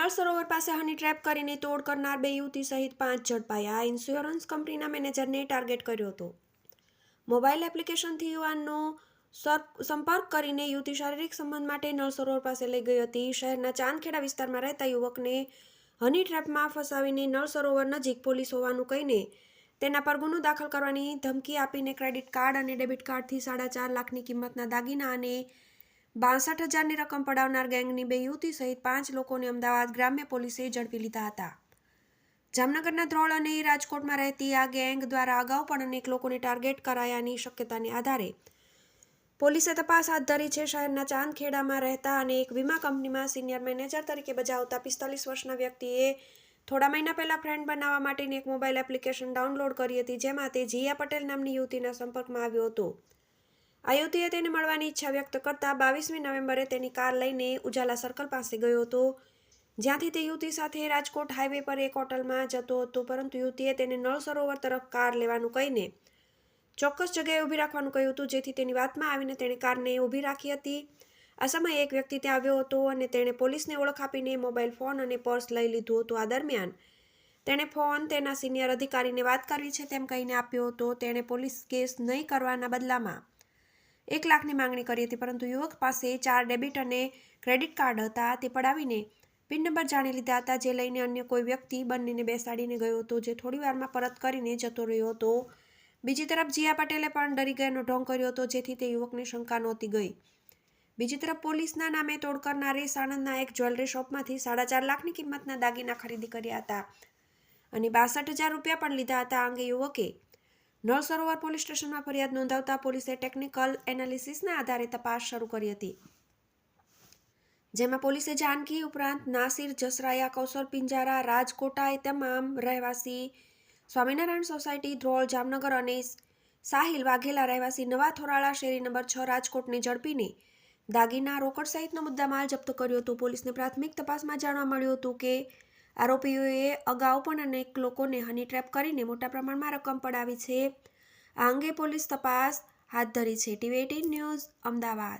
નળ સરોવર પાસે હની ટ્રેપ કરીને તોડ કરનાર બે યુવતી સહિત પાંચ ઝડપાયા. ઇન્સ્યોરન્સ કંપનીના મેનેજરને ટાર્ગેટ કર્યો હતો. મોબાઈલ એપ્લિકેશનથી યુવાનનો સંપર્ક કરીને યુવતી શારીરિક સંબંધ માટે નળ સરોવર પાસે લઈ ગઈ હતી. શહેરના ચાંદખેડા વિસ્તારમાં રહેતા યુવકને હની ટ્રેપમાં ફસાવીને નળ સરોવર નજીક પોલીસ હોવાનું કહીને તેના પર ગુનો દાખલ કરવાની ધમકી આપીને ક્રેડિટ કાર્ડ અને ડેબિટ કાર્ડથી સાડા ચાર લાખની કિંમતના દાગીના અને બાસઠ હજારની રકમ પડાવનાર ગેંગની બે યુવતી સહિત પાંચ લોકોને અમદાવાદ ગ્રામ્ય પોલીસે ઝડપી લીધા હતા. જામનગરના ધ્રોળ અને રાજકોટમાં રહેતી આ ગેંગ દ્વારા અગાઉ પણ અનેક લોકોને ટાર્ગેટ કરાયાની શક્યતાને આધારે. પોલીસે તપાસ હાથ ધરી છે, શહેરના ચાંદખેડામાં રહેતા અને એક વીમા કંપનીમાં સિનિયર મેનેજર તરીકે બજાવતા પિસ્તાલીસ વર્ષના વ્યક્તિએ થોડા મહિના પહેલા ફ્રેન્ડ બનાવવા માટેની એક મોબાઈલ એપ્લિકેશન ડાઉનલોડ કરી હતી, જેમાં તે જીયા પટેલ નામની યુવતીના સંપર્કમાં આવ્યો હતો. આ યુવતીએ તેને મળવાની ઈચ્છા વ્યક્ત કરતા બાવીસમી નવેમ્બરે તેની કાર લઈને ઉજાલા સર્કલ પાસે ગયો હતો. જ્યાંથી તે યુવતી સાથે રાજકોટ હાઈવે પર એક હોટલમાં જતો હતો, પરંતુ યુવતીએ તેને નળ સરોવર તરફ કાર લેવાનું કહીને ચોક્કસ જગ્યાએ ઊભી રાખવાનું કહ્યું હતું, જેથી તેની વાતમાં આવીને તેણે કારને ઊભી રાખી હતી. આ સમયે એક વ્યક્તિ ત્યાં આવ્યો હતો અને તેણે પોલીસને ઓળખ આપીને મોબાઈલ ફોન અને પર્સ લઈ લીધું હતું. આ દરમિયાન તેણે ફોન તેના સિનિયર અધિકારીને વાત કરવી છે તેમ કહીને આપ્યો હતો. તેણે પોલીસ કેસ નહીં કરવાના બદલામાં એક લાખની માંગણી કરી હતી, પરંતુ યુવક પાસે ચાર ડેબિટ અને ક્રેડિટ કાર્ડ હતા, તે પડાવીને પિન નંબર જાણી લીધા હતા, જે લઈને અન્ય કોઈ વ્યક્તિ બંનેને બેસાડીને ગયો હતો, જે થોડી વારમાં પરત કરીને જતો રહ્યો હતો. બીજી તરફ જીયા પટેલે પણ ડરી ગયાનો ઢોંગ કર્યો હતો, જેથી તે યુવકને શંકા નહોતી ગઈ. બીજી તરફ પોલીસના નામે તોડ કરનારે સાણંદના એક જ્વેલરી શોપમાંથી સાડા ચાર લાખની કિંમતના દાગીના ખરીદી કર્યા હતા અને બાસઠ હજાર રૂપિયા પણ લીધા હતા. આ અંગે યુવકે નળ સરોવર પોલીસ સ્ટેશનમાં ફરિયાદ નોંધાવતા પોલીસે ટેકનિકલ એનાલિસિસના આધારે તપાસ શરૂ કરી હતી. જેમાં પોલીસે જાનકી ઉપરાંત નાસિર જસરાયા, કૌશલ પિંજારા રાજકોટા એ તમામ રહેવાસી સ્વામિનારાયણ સોસાયટી ધ્રોળ જામનગર અને સાહિલ વાઘેલા રહેવાસી નવા થોરાળા શેરી નંબર છ રાજકોટને ઝડપીને દાગીના રોકડ સહિતનો મુદ્દામાલ જપ્ત કર્યો હતો. પોલીસને પ્રાથમિક તપાસમાં જાણવા મળ્યું હતું કે આરોપીઓએ અગાઉ પણ અનેક લોકોને હની ટ્રેપ કરીને મોટા પ્રમાણમાં રકમ પડાવી છે. આ અંગે પોલીસ તપાસ હાથ ધરી છે. TV news Ahmedabad.